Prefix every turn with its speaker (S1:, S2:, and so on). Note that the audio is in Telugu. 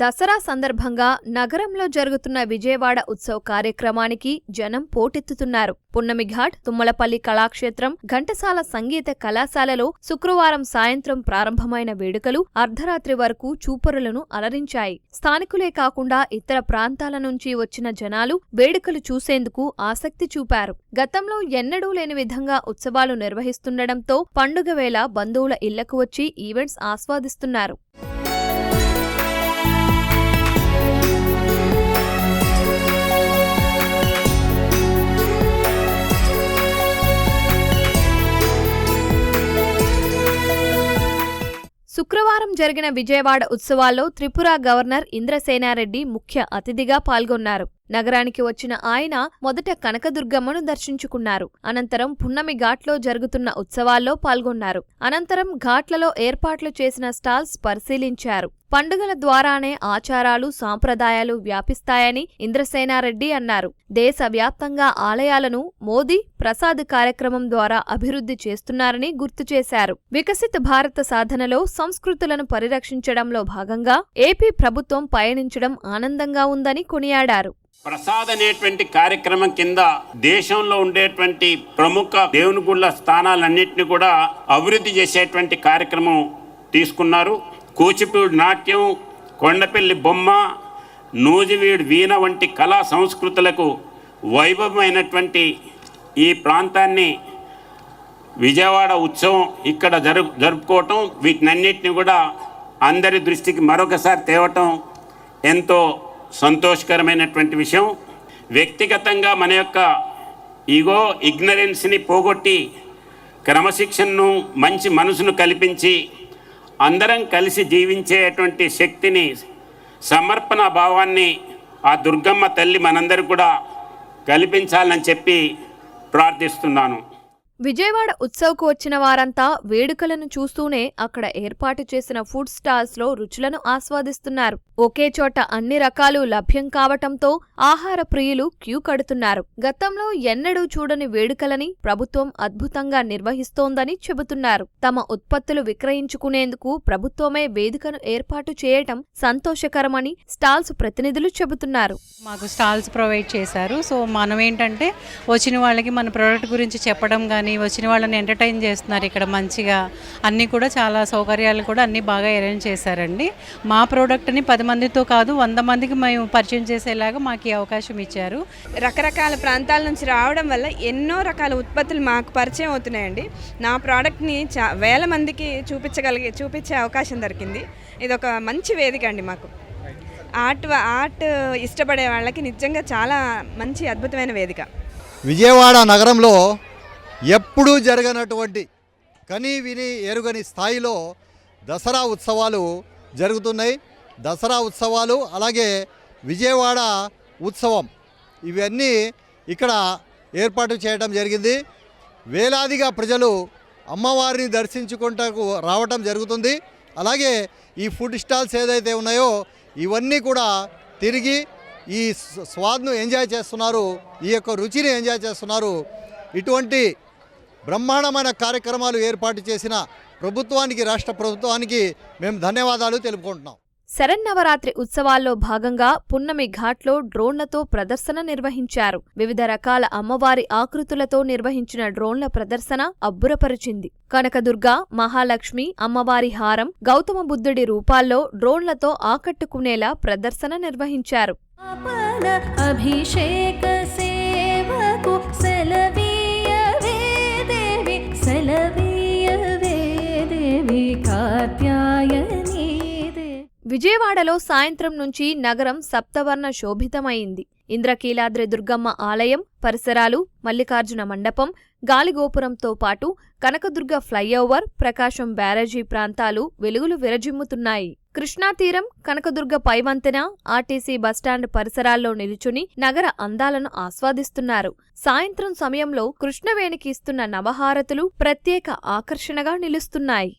S1: దసరా సందర్భంగా నగరంలో జరుగుతున్న విజయవాడ ఉత్సవ్ కార్యక్రమానికి జనం పోటెత్తుతున్నారు. పున్నమిఘాట్ తుమ్మలపల్లి కళాక్షేత్రం ఘంటసాల సంగీత కళాశాలలో శుక్రవారం సాయంత్రం ప్రారంభమైన వేడుకలు అర్ధరాత్రి వరకు చూపరులను అలరించాయి. స్థానికులే కాకుండా ఇతర ప్రాంతాల నుంచి వచ్చిన జనాలు వేడుకలు చూసేందుకు ఆసక్తి చూపారు. గతంలో ఎన్నడూ లేని విధంగా ఉత్సవాలు నిర్వహిస్తుండటంతో పండుగ వేళ బంధువుల ఇళ్ళకు వచ్చి ఈవెంట్స్ ఆస్వాదిస్తున్నారు. శుక్రవారం జరిగిన విజయవాడ ఉత్సవాల్లో త్రిపుర గవర్నర్ ఇంద్రసేనారెడ్డి ముఖ్య అతిథిగా పాల్గొన్నారు. నగరానికి వచ్చిన ఆయన మొదట కనకదుర్గమ్మను దర్శించుకున్నారు. అనంతరం పున్నమి ఘాట్లో జరుగుతున్న ఉత్సవాల్లో పాల్గొన్నారు. అనంతరం ఘాట్లలో ఏర్పాట్లు చేసిన స్టాల్స్ పరిశీలించారు. పండుగల ద్వారానే ఆచారాలు సాంప్రదాయాలు వ్యాపిస్తాయని ఇంద్రసేనారెడ్డి అన్నారు. దేశవ్యాప్తంగా ఆలయాలను మోదీ ప్రసాద్ కార్యక్రమం ద్వారా అభివృద్ధి చేస్తున్నారని గుర్తు చేశారు. వికసిత భారత సాధనలో సంస్కృతులను పరిరక్షించడంలో భాగంగా ఏపీ ప్రభుత్వం పయనించడం ఆనందంగా ఉందని కొనియాడారు.
S2: ప్రసాద్ అనేటువంటి కార్యక్రమం కింద దేశంలో ఉండేటువంటి ప్రముఖ దేవుని గుళ్ళ స్థానాలన్నింటినీ కూడా అభివృద్ధి చేసేటువంటి కార్యక్రమం తీసుకున్నారు. కూచిపూడి నాట్యం కొండపల్లి బొమ్మ నూజివీడు వీణ వంటి కళా సంస్కృతులకు వైభవమైనటువంటి ఈ ప్రాంతాన్ని విజయవాడ ఉత్సవం ఇక్కడ జరు జరుపుకోవటం వీటినన్నిటిని కూడా అందరి దృష్టికి మరొకసారి తేవటం ఎంతో సంతోషకరమైనటువంటి విషయం. వ్యక్తిగతంగా మన యొక్క ఈగో ఇగ్నరెన్స్ని పోగొట్టి క్రమశిక్షణను మంచి మనసును కల్పించి అందరం కలిసి జీవించేటువంటి శక్తిని సమర్పణ భావాన్ని ఆ దుర్గమ్మ తల్లి మనందరూ కూడా కల్పించాలని చెప్పి ప్రార్థిస్తున్నాను.
S1: విజయవాడ ఉత్సవ్కు వచ్చిన వారంతా వేడుకలను చూస్తూనే అక్కడ ఏర్పాటు చేసిన ఫుడ్ స్టాల్స్లో రుచులను ఆస్వాదిస్తున్నారు. ఒకే చోట అన్ని రకాలు లభ్యం కావటంతో ఆహార ప్రియులు క్యూ కడుతున్నారు. గతంలో ఎన్నడూ చూడని వేడుకలని ప్రభుత్వం అద్భుతంగా నిర్వహిస్తోందని చెబుతున్నారు. తమ ఉత్పత్తులు విక్రయించుకునేందుకు ప్రభుత్వమే వేదికను ఏర్పాటు చేయటం సంతోషకరమని స్టాల్స్ ప్రతినిధులు చెబుతున్నారు.
S3: మాకు స్టాల్స్ ప్రొవైడ్ చేశారు. సో మనం ఏంటంటే వచ్చిన వాళ్ళకి మన ప్రోడక్ట్ గురించి చెప్పడం కానీ వచ్చిన వాళ్ళని ఎంటర్టైన్ చేస్తున్నారు ఇక్కడ మంచిగా. అన్నీ కూడా చాలా సౌకర్యాలు కూడా అన్నీ బాగా అరేంజ్ చేశారండి. మా ప్రోడక్ట్ని పది మందితో కాదు వంద మందికి మేము పరిచయం చేసేలాగా మాకు ఈ అవకాశం ఇచ్చారు.
S4: రకరకాల ప్రాంతాల నుంచి రావడం వల్ల ఎన్నో రకాల ఉత్పత్తులు మాకు పరిచయం అవుతున్నాయండి. నా ప్రోడక్ట్ని చా వేల మందికి చూపించగలిగే చూపించే అవకాశం దొరికింది. ఇది ఒక మంచి వేదిక అండి మాకు. ఆర్ట్ ఆర్ట్ ఇష్టపడే వాళ్ళకి నిజంగా చాలా మంచి అద్భుతమైన వేదిక.
S5: విజయవాడ నగరంలో ఎప్పుడూ జరగనటువంటి కని విని ఎరుగని స్థాయిలో దసరా ఉత్సవాలు జరుగుతున్నాయి. దసరా ఉత్సవాలు అలాగే విజయవాడ ఉత్సవం ఇవన్నీ ఇక్కడ ఏర్పాటు చేయడం జరిగింది. వేలాదిగా ప్రజలు అమ్మవారిని దర్శించుకుంటకు రావటం జరుగుతుంది. అలాగే ఈ ఫుడ్ స్టాల్స్ ఏదైతే ఉన్నాయో ఇవన్నీ కూడా తిరిగి ఈ స్వాద్ను ఎంజాయ్ చేస్తున్నారు. ఈ యొక్క రుచిని ఎంజాయ్ చేస్తున్నారు. ఇటువంటి బ్రహ్మాండమైన కార్యక్రమాలు ఏర్పాటు చేసిన ప్రభుత్వానికి రాష్ట్ర ప్రభుత్వానికి మేము ధన్యవాదాలు తెలుపుకుంటున్నాం.
S1: శరన్నవరాత్రి ఉత్సవాల్లో భాగంగా పున్నమి ఘాట్లో డ్రోన్లతో ప్రదర్శన నిర్వహించారు. వివిధ రకాల అమ్మవారి ఆకృతులతో నిర్వహించిన డ్రోన్ల ప్రదర్శన అబ్బురపరిచింది. కనకదుర్గ మహాలక్ష్మి అమ్మవారి హారం గౌతమ బుద్ధుడి రూపాల్లో డ్రోన్లతో ఆకట్టుకునేలా ప్రదర్శన నిర్వహించారు.
S6: అభిషేక
S1: విజయవాడలో సాయంత్రం నుంచి నగరం సప్తవర్ణ శోభితమైంది. ఇంద్రకీలాద్రి దుర్గమ్మ ఆలయం పరిసరాలు మల్లికార్జున మండపం గాలిగోపురంతో పాటు కనకదుర్గ ఫ్లైఓవర్ ప్రకాశం బ్యారేజీ ప్రాంతాలు వెలుగులు విరజిమ్ముతున్నాయి. కృష్ణా తీరం కనకదుర్గ పైవంతెన ఆర్టీసీ బస్టాండ్ పరిసరాల్లో నిలుచుని నగర అందాలను ఆస్వాదిస్తున్నారు. సాయంత్రం సమయంలో కృష్ణవేణికి ఇస్తున్న నవహారతులు ప్రత్యేక ఆకర్షణగా నిలుస్తున్నాయి.